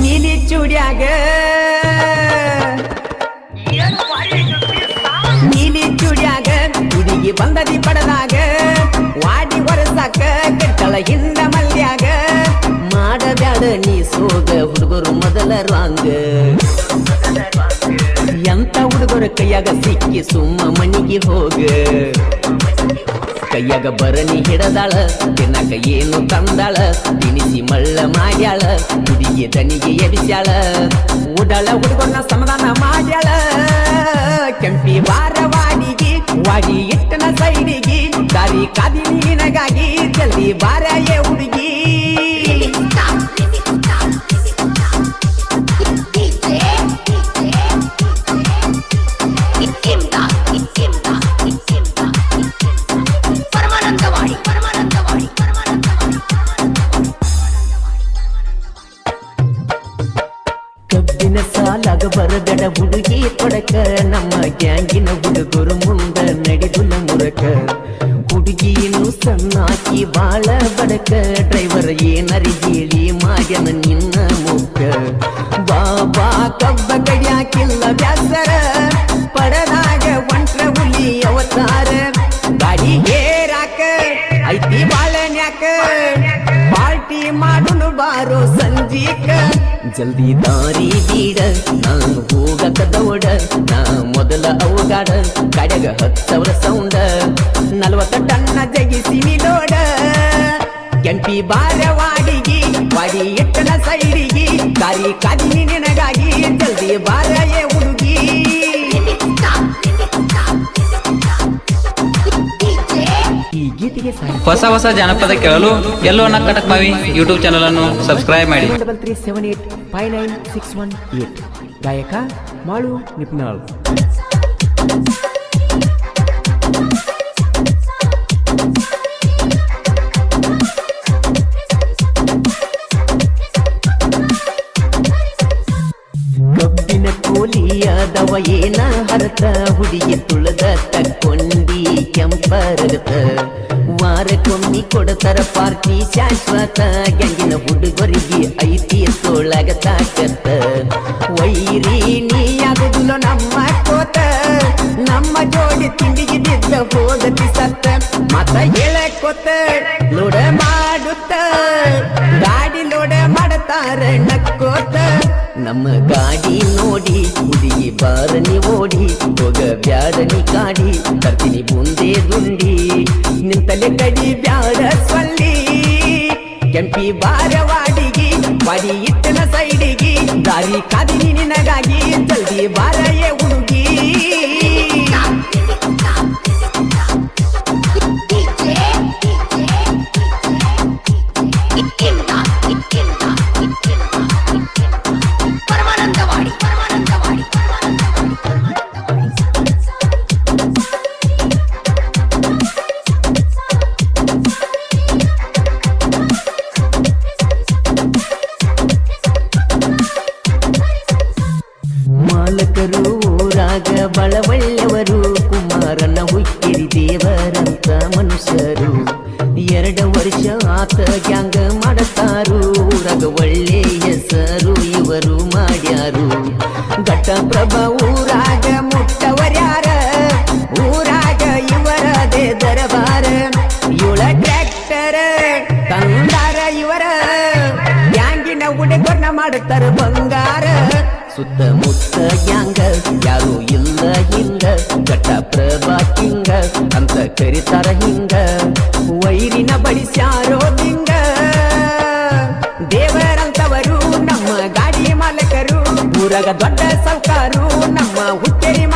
நினைச்சுடியாக நினைச்சுடியாக இடுகி பந்ததி படதாக. ಕೈಯಾಗ ಸಿಕ್ಕಿ ಸುಮ್ಮ ಮನಿಗೆ ಹೋಗ. ಕೈಯಾಗ ಬರನಿ ಹಿಡದಾಳ ತಿನ್ನಕ ಏನು ತಂದಾಳ ತಿನಿಸಿ ಮಳ್ಳ ಮಾಡ್ಯಾಳ ಹುಡುಗಿ ದನಿಗೆ ಎಡಿಸ್ಯಾಳ ಉಡಾಳ ಹುಡುಗನ ಸಮಾಧಾನ ಮಾಡ್ಯಾಳ. ಕೆಂಪಿ ವಾರ ವಾಡಿಗೆ ವಾಡಿ ಇಟ್ಟನ ಸೈಡಿಗೆ, ದಾರಿ ಕಾದಿ ನಿನಗಾಗಿ, ಜಲ್ದಿ ಬಾರಯೇ ಹುಡುಗಿ. ಹುಡುಗಿ ಪಡಕ ನಮ್ಮ ಗ್ಯಾಂಗಿನ ಹುಡುಗರು ಮುಂದ ನಡೆದುಲ ಮುರಕ. ಹುಡುಗಿಯನ್ನು ಸಣ್ಣಾಕಿ ಬಾಳ ಬಡಕ, ಡ್ರೈವರ್ ಏನರಿ ಹೇಳಿ ಮಾಡ್ಯನ ನಿನ್ನ ಮುಖ. ಬಾಬಾ ಕಬ್ಬ ಜಲ್ದಿ ದಾರಿ ಬೀಡ. ನಾನು ಹೋಗಕ ದೌಡ ನಾ ಮೊದಲ ಅವಗಾಡ ಕಡೆಗ ಹತ್ತು ಸಾವಿರ ಸೌಂಡ. ನಲ್ವತ್ತ ಟನ್ನ ಜಗಿಸಿ ನಿಲೋಡ. ಕೆಂಪಿ ಬಾರ ವಾಡಿಗಿ ವಾಡಿ ಎಟ್ಟನ ಸೈಡಿಗಿ, ದಾರಿ ಕಾದಿ ನಿನಗಾಗಿ ಜಲ್ದಿ ಬಾರ ಹೊಸ ಹೊಸ ಜಾನಪದ ಕೇಳಲು ಎಲ್ಲೋ ಕಟಕ್ ಮಾವಿ ಯೂಟ್ಯೂಬ್ ಚಾನಲ್ ಅನ್ನು ಸಬ್ಸ್ಕ್ರೈಬ್ ಮಾಡಿ. Double three seven eight five nine six one eight ಗಾಯಕ ಮಾಳು ನಿಪ್ನಾಳ್. ಕೋಲಿಯಾದವ ಏನ ಹರತ ಹುಡುಗಿ ತುಳದ ತಕ್ಕೊಂಡಿ ಕೆಂಪರಗತ ವಾರಕ್ಕೊಮ್ಮಿ ಕೊಡತರ ಪಾರ್ಟಿ ಶಾಶ್ವತ ಗಂಗಿನ ಹುಡುಗರಿಗೆ ಐತಿ ತೋಳಗ ತಾಕತ್ತ ವೈರಿ ನೀಯಾಗುದಿಲ್ಲ ನಮ್ಮ ಕೋತ ನಮ್ಮ ಜೋಡಿ ತಿಂಡಿಗೆ ಬಿದ್ದ ಹೋಗತಿ ಸತ್ತ ಮತ ಹೇಳಕೋತ ಲೋಡ ಮಾಡುತ್ತ ಗಾಡಿ ಲೋಡ ಮಾಡತಾರ ನಕ್ಕೋತ ನಮ್ಮ ಗಾಡಿ ನೋಡಿ ಹುಡುಗಿ ಬಾರನಿ ಓಡಿ, ಹೋಗ ಬ್ಯಾರನಿ ಕಾಡಿ, ತರ್ತೀನಿ ಮುಂದೆ ದುಂಡಿ. ನಿಂತಲೆ ಕಡಿ ಬ್ಯಾಡ ಸ್ವಲ್ಲಿ ಕೆಂಪಿ ಬಾರವಾಡಿಗಿ ವಾಡಿಗಿ ವಾಡಿ ಇಟ್ಟನ ಸೈಡಿಗಿ, ದಾರಿ ಕಾದಿನಿ ನಿನಗಾಗಿ, ಜಲ್ದಿ ಬಾರಯೇ ಏ ಮಾಲಕರು ಊರಾಗ ಬಳವಳ್ಳೆವರು ಕುಮಾರನ ಹುಕ್ಕಿರಿ ದೇವರಂತ ಮನುಷ್ಯರು ಎರಡು ವರ್ಷ ಆತ ಗ್ಯಾಂಗ ಮಾಡತಾರು ಊರಾಗ ಒಳ್ಳೆ ಹೆಸರು ಇವರು ಮಾಡ್ಯಾರು ಘಟಪ್ರಭ ಊರಾಗ ಮುಟ್ಟವರ್ಯಾರ ಊರಾಗ ಇವರದೇ ದರಬಾರ ಇವಳ ಟ್ರ್ಯಾಕ್ಟರ್ ತಂದಾರ ಇವರ ಗ್ಯಾಂಗಿನ ಹುಡುಗರ್ನ ಮಾಡುತ್ತಾರ ಬಂಗಾರ ಸುತ್ತಮುತ್ತ ಯಾಂಗ ಯಾರು ಇಲ್ಲ ಹಿಂಗ. ಘಟ ಪ್ರಭಾ ಹಿಂಗ ಅಂತ ಕರಿತಾರ ಹಿಂಗ. ವೈರಿನ ಬಡಿಸ್ಯಾರೋ ಹಿಂಗ ದೇವರಂತವರು ನಮ್ಮ ಗಾಡಿ ಮಾಲಕರು. ಊರಾಗ ದೊಡ್ಡ ಸಂಕಾರು ನಮ್ಮ ಹುಟ್ಟೇರಿ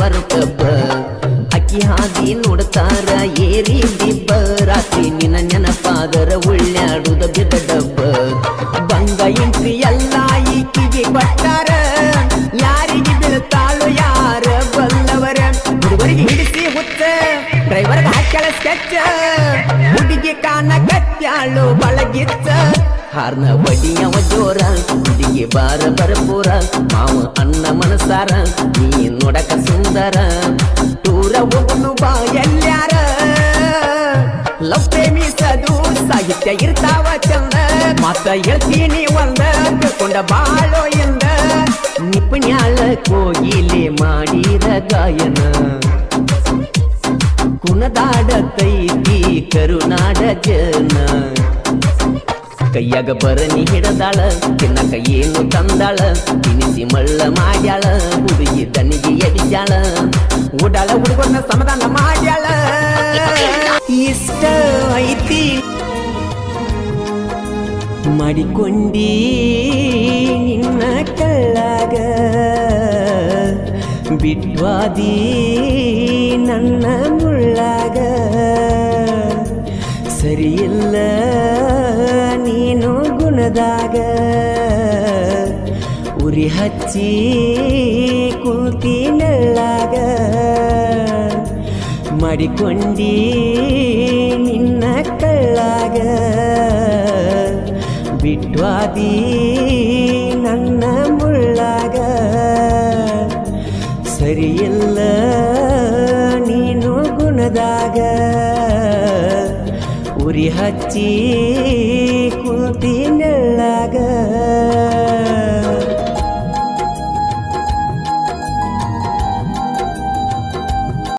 ಕಬ್ಬ ಅಕ್ಕಿ ಹಾದಿ ನೋಡ್ತಾರ, ಏರಿ ದಿಬ್ಬ ರಾತ್ರಿ ನಿನ್ನ ನೆನಪಾದರ ಉಳ್ಳ್ಯಾಡುದ ಬಿದ್ದ ಬಂಗ ಎಂಟ್ರಿ ಎಲ್ಲ ಈಕಿಗೆ ಕೊಟ್ಟಾರ. ಯಾರಿಗೆ ಬೀಳ್ತಾಳು ಯಾರ ಬಲ್ಲವರ. ಹುಡುಗರಿಗೆ ಹಿಡಿಸಿ ಹುಚ್ಚ ಡ್ರೈವರ್ಗೆ ಹಾಕ್ಯಾಳ ಸ್ಕೆಚ್ ಹುಡುಗಿ ಕಾನ ಕತ್ಯಾಳು ಬಳಗಿಚ್ಚ. ಹಾರ್ನ ಬಡಿಯವ ಜೋರ ಹುಡುಗಿ ಬಾರ ಬರಪೂರ ಮಾವ ಅನ್ನ ಮನಸಾರ, ನೀ ನೋಡಕ ಸುಂದರ, ದೂರ ಹೋಗುನು ಬಾ ಎಲ್ಲ್ಯಾರ ಲವ್ ಪ್ರೇಮಿಸದು ಸಾಹಿತ್ಯ ಇರ್ತಾವ ಚಂದ, ಮಾತ ಹೇಳ್ತೀನಿ ಒಂದ, ತಿಳ್ಕೊಂಡ ಬಾಳೋ ಎಂದ. ನಿಪುಣ್ಯಾಳ ಕೋಗಿಲೆ ಮಾಡಿದ ಗಾಯನ. ಕುಣದಾಡ ತೈತಿ ಕರುನಾಡ ಜನ. ಕೈಯಾಗ ಬರನಿ ಹಿಡದಾಳ ತಿನ್ನಕ ಏನು ತಂದಾಳ ತಿನಿಸಿ ಮಳ್ಳ ಮಾಡ್ಯಾಳ ಹುಡುಗಿ ದನಿಗೆ ಎಡಿಸ್ಯಾಳ ಉಡಾಳ ಹುಡುಗನ ಸಮಾಧಾನ ಮಾಡ್ಯಾಳ ಇಷ್ಟ ಐತಿ ಮಾಡಿಕೊಂಡಿ ನಿನ್ನ ಕಳ್ಳಾಗ ಬಿಟ್ವಾದಿ ನನ್ನ ಮುಳ್ಳಾಗ ಸರಿಯಿಲ್ಲ ನೀನು ಗುಣದಾಗ ಉರಿ ಹಚ್ಚಿ ಕೂತಿ ನೆಳ್ಳಾಗ ಮಾಡಿಕೊಂಡಿ ನಿನ್ನ ಕಳ್ಳಾಗ ಬಿಟ್ವಾದಿ ನನ್ನ ಮುಳ್ಳಾಗ ಸರಿಯಿಲ್ಲ ನೀನು ಗುಣದಾಗ ಉರಿ ಹಚ್ಚಿ ಕುಂತಿ ನೆಳ್ಳಾಗ.